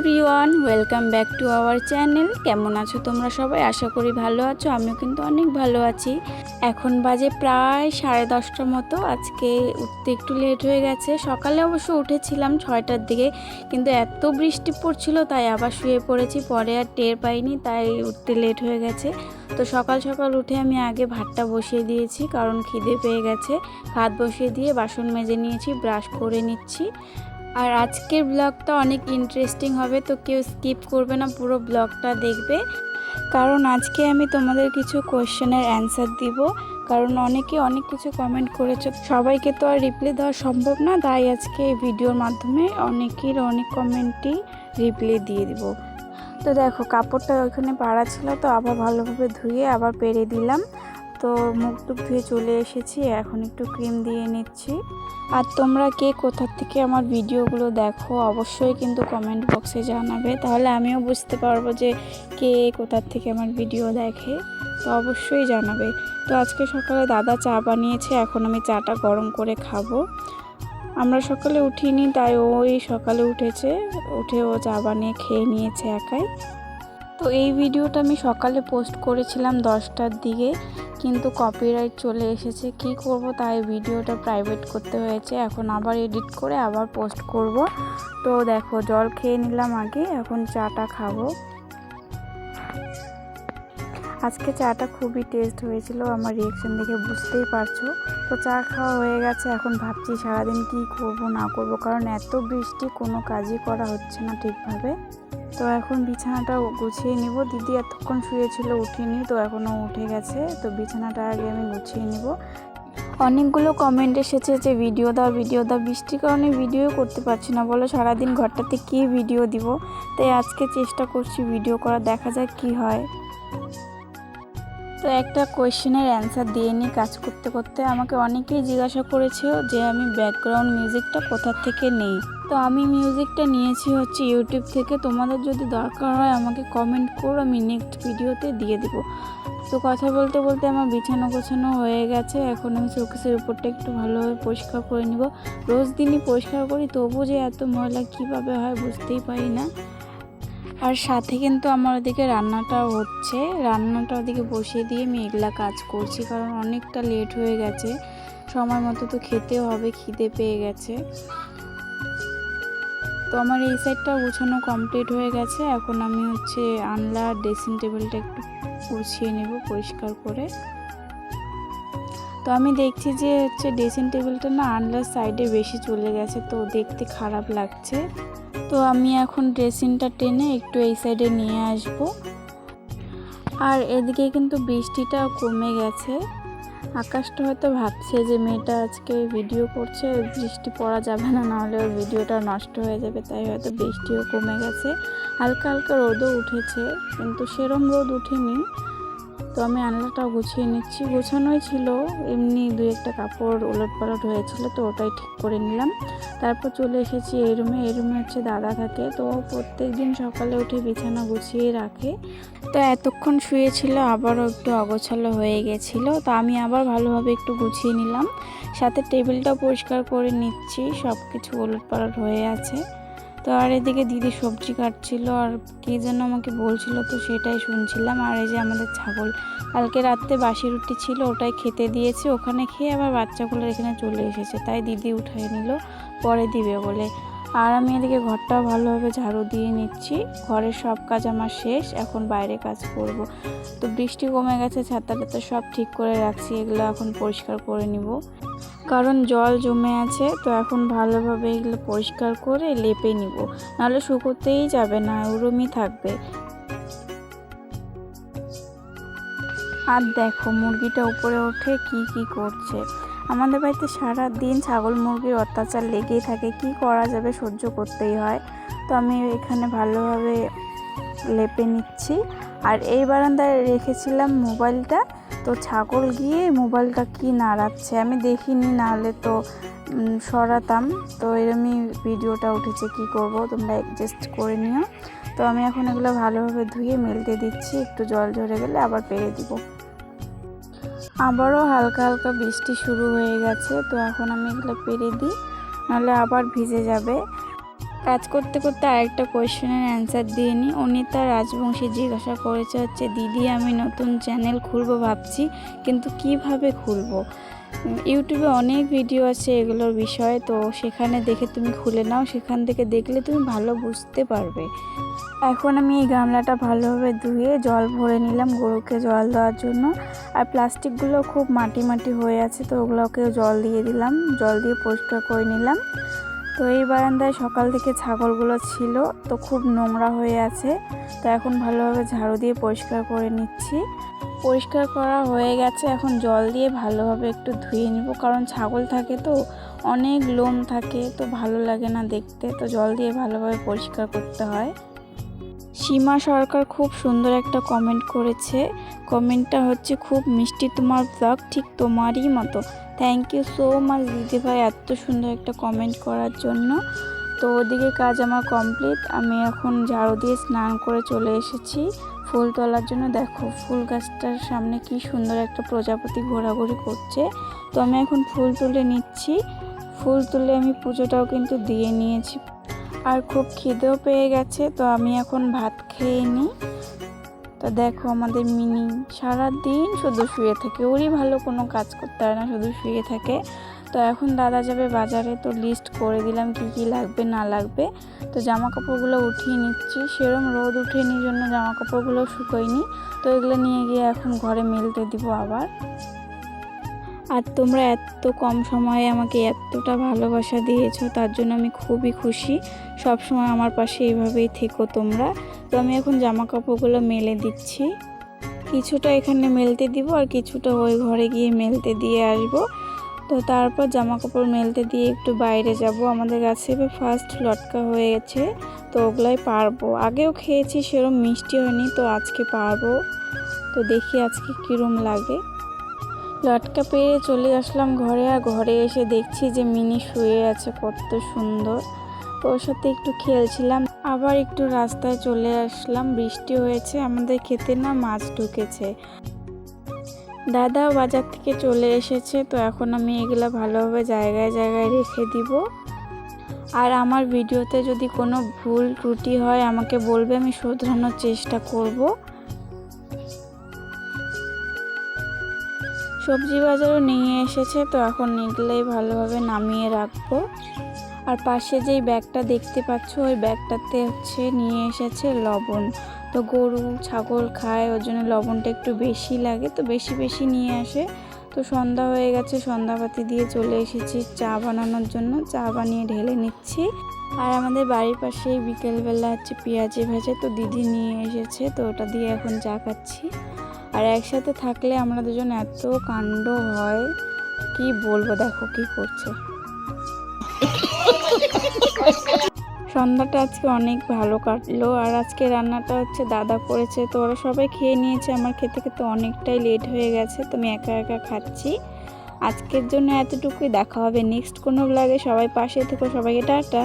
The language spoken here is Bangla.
Everyone, welcome back to our channel. কেমন আছো তোমরা সবাই? আশা করি ভালো আছো, আমিও কিন্তু অনেক ভালো আছি। এখন বাজে প্রায় সাড়ে দশটার মতো, আজকে উঠতে একটু লেট হয়ে গেছে। সকালে অবশ্য উঠেছিলাম ছয়টার দিকে, কিন্তু এত বৃষ্টি পড়ছিল, তাই আবার শুয়ে পড়েছি। পরে আর টের পাইনি, তাই উঠতে লেট হয়ে গেছে। তো সকাল সকাল উঠে আমি আগে ভাতটা বসিয়ে দিয়েছি, কারণ খিদে পেয়ে গেছে। ভাত বসিয়ে দিয়ে বাসন মেজে নিয়েছি, ব্রাশ করে নিচ্ছি। আর আজকের ব্লগটা অনেক ইন্টারেস্টিং হবে, তো কেউ স্কিপ করবে না, পুরো ব্লগটা দেখবে। কারণ আজকে আমি তোমাদের কিছু কোয়েশ্চেনের অ্যান্সার দিব। কারণ অনেকে অনেক কিছু কমেন্ট করেছে, সবাইকে তো আর রিপ্লাই দেওয়া সম্ভব না, তাই আজকে এই ভিডিওর মাধ্যমে অনেকের অনেক কমেন্টই রিপ্লাই দিয়ে দিব। তো দেখো, কাপড়টা ওইখানে পাড়া ছিল, তো আবার ভালোভাবে ধুয়ে আবার পেরে দিলাম। তো মুখ টুক ধুয়ে চলে এসেছি, এখন একটু ক্রিম দিয়ে নিচ্ছি। আর তোমরা কে কোথার থেকে আমার ভিডিওগুলো দেখো, অবশ্যই কিন্তু কমেন্ট বক্সে জানাবে। তাহলে আমিও বুঝতে পারব যে কে কোথার থেকে আমার ভিডিও দেখে, তো অবশ্যই জানাবে। তো আজকে সকালে দাদা চা বানিয়েছে, এখন আমি চাটা গরম করে খাব। আমরা সকালে উঠিনি, তাই ওই সকালে উঠেছে, উঠে ও চা বানিয়ে খেয়ে নিয়েছে একাই। তো এই ভিডিওটা আমি সকালে পোস্ট করেছিলাম দশটার দিকে। কিন্তু কপিরাইট চলে এসেছে। কি করব তাই ভিডিওটা প্রাইভেট করতে হয়েছে। এখন আবার এডিট করে আবার পোস্ট করব। তো দেখো, জল খেয়ে নিলাম আগে, এখন চাটা খাব। আজকে চাটা খুবই টেস্ট হয়েছিল, আমার রিয়েকশন দেখে বুঝতেই পারছ। তো চা খাওয়া হয়ে গেছে, এখন ভাবছি সারাদিন কি করব না করব, কারণ এত বৃষ্টি কোনো কাজই করা হচ্ছে না ঠিকভাবে। তো এখন বিছানাটা গুছিয়ে নিব। দিদি এতক্ষণ শুয়েছিল উঠিনি তো এখনও উঠে গেছে। তো বিছানাটা আগে আমি গুছিয়ে নিব। অনেকগুলো কমেন্ট এসেছে যে, ভিডিও দাও ভিডিও দাও। বৃষ্টির কারণে ভিডিও করতে পারছি না। বলো, সারাদিন ঘরটাতে কী ভিডিও দিব? তাই আজকে চেষ্টা করছি ভিডিও করা, দেখা যাক কি হয়। তো একটা কোয়েশ্চেনের অ্যান্সার দিয়ে নিই কাজ করতে করতে আমাকে অনেকেই জিজ্ঞাসা করেছে যে আমি ব্যাকগ্রাউন্ড মিউজিকটা কোথা থেকে নেই। তো আমি মিউজিকটা নিয়েছি হচ্ছে ইউটিউব থেকে। তোমাদের যদি দরকার হয় আমাকে কমেন্ট করো, আমি নেক্সট ভিডিওতে দিয়ে দিব। তো কথা বলতে বলতে আমার বিছানো গোছানো হয়ে গেছে। এখন আমি শোকেসের উপরটা একটু ভালোভাবে পরিষ্কার করে নিব। রোজ দিনই পরিষ্কার করি, তবু যে এত ময়লা কীভাবে হয় বুঝতেই পারি না। আর সাথে কিন্তু আমার ওদিকে রান্নাটাও হচ্ছে। রান্নাটা ওদিকে বসিয়ে দিয়ে আমি এগুলা কাজ করছি, কারণ অনেকটা লেট হয়ে গেছে। সময় মতো তো খেতেও হবে, খিদে পেয়ে গেছে। তো আমার এই সাইডটা গুছানো কমপ্লিট হয়ে গেছে। এখন আমি হচ্ছে আনলা ড্রেসিং টেবিলটা একটু গুছিয়ে নেব পরিষ্কার করে। তো আমি দেখছি যে হচ্ছে ড্রেসিং টেবিলটা না আনলার সাইডে বেশি চলে গেছে, তো দেখতে খারাপ লাগছে। তো আমি এখন ড্রেসিংটা টেনে একটু এই সাইডে নিয়ে আসব। আর এদিকে কিন্তু বৃষ্টিটা কমে গেছে। আকাশটা হয়তো ভাবছে যে মেয়েটা আজকে ভিডিও করছে বৃষ্টি পড়া যাবে না, নাহলে ওর ভিডিওটা নষ্ট হয়ে যাবে, তাই হয়তো বৃষ্টিও কমে গেছে। হালকা হালকা রোদও উঠেছে, কিন্তু সেরম রোদ উঠেনি। তো আমি আনলাটাও গুছিয়ে নিচ্ছি। গোছানোই ছিল, এমনি দু একটা কাপড় ওলট পালট হয়েছিল, তো ওটাই ঠিক করে নিলাম। তারপর চলে এসেছি এই রুমে এই রুমে হচ্ছে দাদা থাকে, তো প্রত্যেক দিন সকালে উঠে বিছানা গুছিয়ে রাখে। তো এতক্ষণ শুয়েছিল, আবারও একটু অগোছালো হয়ে গেছিল, তো আমি আবার ভালোভাবে একটু গুছিয়ে নিলাম। সাথে টেবিলটাও পরিষ্কার করে নিচ্ছি সব কিছু ওলট পালট হয়ে আছে। তো আর এদিকে দিদি সবজি কাটছিল আর কে যেন আমাকে বলছিল তো সেটাই শুনছিলাম। আর এই যে আমাদের ছাগল, কালকে রাত্রে বাসি রুটি ছিল ওটাই খেতে দিয়েছে। ওখানে খেয়ে আবার বাচ্চাগুলো এখানে চলে এসেছে। তাই দিদি উঠাই নিল, পরে দিবে বলে। আর আমি এদিকে ঘরটা ভালোভাবে ঝাড়ু দিয়ে নিচ্ছি। ঘরের সব কাজ আমার শেষ, এখন বাইরে কাজ করব। তো বৃষ্টি কমে গেছে ছাতা টাতা সব ঠিক করে রাখছি, এগুলো এখন পরিষ্কার করে নিব। কারণ জল জমে আছে, তো এখন ভালোভাবে এগুলো পরিষ্কার করে লেপে নিব। নাহলে শুকোতেই যাবে না, ওরমই থাকবে। আর দেখো, মুরগিটা উপরে ওঠে, কি কি করছে। আমাদের বাড়িতে সারা দিন ছাগল মুরগির অত্যাচার লেগেই থাকে। কি করা যাবে? সহ্য করতেই হয়। তো আমি এখানে ভালোভাবে লেপে নিচ্ছি। আর এই বারান্দায় রেখেছিলাম মোবাইলটা। তো ছাগল গিয়ে মোবাইলটা কি নাড়াচ্ছে? আমি দেখিনি, নাহলে তো সরাতাম। তো এরমই ভিডিওটা উঠেছে, কি করব? তোমরা অ্যাডজাস্ট করে নিও। তো আমি এখন এগুলো ভালোভাবে ধুয়ে মেলতে দিচ্ছি। একটু জল ঝরে গেলে আবার পেরে দিব। আবারও হালকা হালকা বৃষ্টি শুরু হয়ে গেছে, তো এখন আমি এগুলো পেরে দিই, নাহলে আবার ভিজে যাবে। কাজ করতে করতে আরেকটা কোয়েশ্চেনের অ্যান্সার দিয়ে নিই। অনিতা রাজবংশী জিজ্ঞাসা করেছে হচ্ছে, দিদি, আমি নতুন চ্যানেল খুলবো ভাবছি, কিন্তু কীভাবে খুলবো? ইউটিউবে অনেক ভিডিও আছে এগুলোর বিষয়ে, তো সেখানে দেখে তুমি খুলে নাও, সেখান থেকে দেখলে তুমি ভালো বুঝতে পারবে। এখন আমি এই গামলাটা ভালোভাবে ধুয়ে জল ভরে নিলাম গরুকে জল দেওয়ার জন্য। আর প্লাস্টিকগুলো খুব মাটি মাটি হয়ে আছে, তো ওগুলোকেও জল দিয়ে দিলাম, জল দিয়ে পরিষ্কার করে নিলাম। তো এই বারান্দায় সকাল থেকে ছাগলগুলো ছিল, তো খুব নোংরা হয়ে আছে। তো এখন ভালোভাবে ঝাড়ু দিয়ে পরিষ্কার করে নিচ্ছি। পরিষ্কার করা হয়ে গেছে। এখন জল দিয়ে ভালোভাবে একটু ধুয়ে নিব। কারণ ছাগল থাকে তো, অনেক লোম থাকে, তো ভালো লাগে না দেখতে। তো জল দিয়ে ভালোভাবে পরিষ্কার করতে হয়। সীমা সরকার খুব সুন্দর একটা কমেন্ট করেছে। কমেন্টটা হচ্ছে, খুব মিষ্টি তোমার ব্লগ ঠিক তোমারই মতো। থ্যাংক ইউ সো মাচ দিদিভাই এত সুন্দর একটা কমেন্ট করার জন্য। তো ওদিকে কাজ আমার কমপ্লিট আমি এখন ঝাড়ু দিয়ে স্নান করে চলে এসেছি। ফুল তোলার জন্য দেখো, ফুল গাছটার সামনে কি সুন্দর একটা প্রজাপতি ঘোরাঘুরি করছে। তো আমি এখন ফুল তুলে নিচ্ছি। ফুল তুলে আমি পুজোটাও কিন্তু দিয়ে নিয়েছি। আর খুব খিদেও পেয়ে গেছে, তো আমি এখন ভাত খেয়ে নিই। তো দেখো আমাদের মিনি সারা দিন শুধু শুয়ে থাকে, ওরই ভালো কোনো কাজ করতে হয় না, শুধু শুয়ে থাকে। তো এখন দাদা যাবে বাজারে, তো লিস্ট করে দিলাম কি কি লাগবে, না লাগবে। তো জামা কাপড়গুলো উঠিয়ে নিচ্ছি। সেরম রোদ উঠেনি জন্য জামা কাপড়গুলো শুকোয়নি। তো এগুলো নিয়ে গিয়ে এখন ঘরে মেলতে দিব আবার। আর তোমরা এত কম সময়ে আমাকে এতটা ভালোবাসা দিয়েছ, তার জন্য আমি খুবই খুশি। সব সময় আমার পাশে এইভাবেই থেকো তোমরা। তো আমি এখন জামা কাপড়গুলো মেলে দিচ্ছি। কিছুটা এখানে মেলতে দিব আর কিছুটা ওই ঘরে গিয়ে মেলতে দিয়ে আসব। তো তারপর জামা কাপড় মেলতে দিয়ে একটু বাইরে যাব। আমাদের গাছে ফার্স্ট লটকা হয়ে গেছে, তো ওগুলাই পারব। আগেও খেয়েছি, সেরম মিষ্টি হয়নি, তো আজকে পারব। তো দেখি আজকে কীরম লাগে। লটকা পেয়ে চলে আসলাম ঘরে, আর ঘরে এসে দেখছি যে মিনি শুয়ে আছে, কত সুন্দর। তো ওর সাথে একটু খেলছিলাম, আবার একটু রাস্তায় চলে আসলাম। বৃষ্টি হয়েছে, আমাদের খেতে না মাছ ঢুকেছে। দাদা বাজার থেকে চলে এসেছে, তো এখন আমি এগুলো ভালোভাবে জায়গায় জায়গায় রেখে দিব। আর আমার ভিডিওতে যদি কোনো ভুল ত্রুটি হয়, আমাকে বলবে, আমি শোধরানোর চেষ্টা করব। সবজি বাজারও নিয়ে এসেছে, তো এখন এগুলোই ভালোভাবে নামিয়ে রাখব। আর পাশে যেই ব্যাগটা দেখতে পাচ্ছ, ওই ব্যাগটাতে হচ্ছে নিয়ে এসেছে লবণ। তো গরু, ছাগল খায়, ওর জন্য লবণটা একটু বেশি লাগে, তো বেশি বেশি নিয়ে আসে। তো সন্ধ্যা হয়ে গেছে সন্ধ্যাবাতি দিয়ে চলে এসেছি চা বানানোর জন্য। চা বানিয়ে ঢেলে নিচ্ছি। আর আমাদের বাড়ির পাশেই বিকেলবেলা হচ্ছে পেঁয়াজি ভাজা, তো দিদি নিয়ে এসেছে, তো ওটা দিয়ে এখন চা খাচ্ছি। আর একসাথে থাকলে আমরা দুজন এত কাণ্ড হয়, কি বলব দেখো কি করছে। সন্ধ্যাটা আজকে অনেক ভালো কাটলো আর আজকে রান্নাটা হচ্ছে দাদা করেছে। তো ওরা সবাই খেয়ে নিয়েছে, আমার খেতে খেতে অনেকটাই লেট হয়ে গেছে, তো আমি একা একা খাচ্ছি। আজকের জন্য এতটুকুই, দেখা হবে নেক্সট কোনো ব্লগে সবাই পাশে থেকো, সবাইকে টাটা।